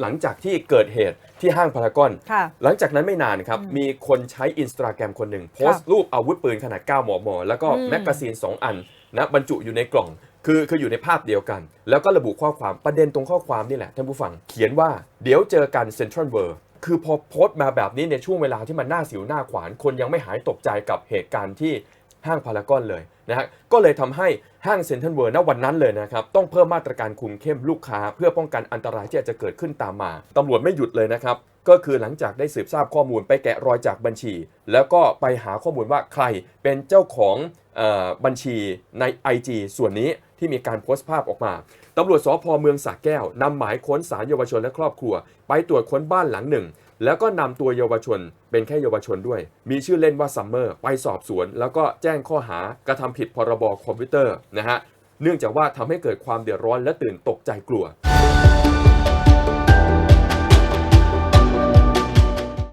หลังจากที่เกิดเหตุที่ห้างพารากอน ค่ะ หลังจากนั้นไม่นานครับอืมมีคนใช้อินสตาแกรมคนหนึ่ง โพสต์รูปอาวุธปืนขนาด 9 มม แล้วก็อืมแมกกาซีน 2 อันนะบรรจุอยู่ในกล่อง คือคืออยู่ในภาพเดียวกัน แล้วก็ระบุข้อความประเด็นตรงข้อความนี่แหละ ท่านผู้ฟัง เขียนว่าเดี๋ยวเจอกันเซ็นทรัลเวิร์คือพอโพสต์มาแบบนี้ในช่วงเวลาที่มันน่าสิวหน้าขวาน คนยังไม่หายตกใจกับเหตุการณ์ที่ ห้างพารากอนเลยนะฮะก็เลยทำให้ห้างเซ็นทรัลเวิร์ณวันนั้นเลยนะครับต้องเพิ่มมาตรการคุมเข้มลูกค้า เพื่อป้องกันอันตรายที่อาจจะเกิดขึ้นตามมาตำรวจไม่หยุดเลยนะครับก็คือหลังจากได้สืบทราบข้อมูลไปแกะรอยจากบัญชี แล้วก็ไปหาข้อมูลว่าใครเป็นเจ้าของออบัญชีใน IG ส่วนนี้ที่มีการโพสต์ภาพออกมาตำรวจสพเมืองสระแก้วนำหมายค้นสารเยาวชนและครอบครัว ไปตรวจค้นบ้านหลังหนึ่ง แล้วก็นำตัวเยาวชนเป็นแค่เยาวชนด้วย มีชื่อเล่นว่าซัมเมอร์ไปสอบสวน แล้วก็แจ้งข้อหากระทำผิดพรบคอมพิวเตอร์นะฮะเนื่องจากว่าทำให้เกิดความเดือดร้อนและตื่นตกใจกลัว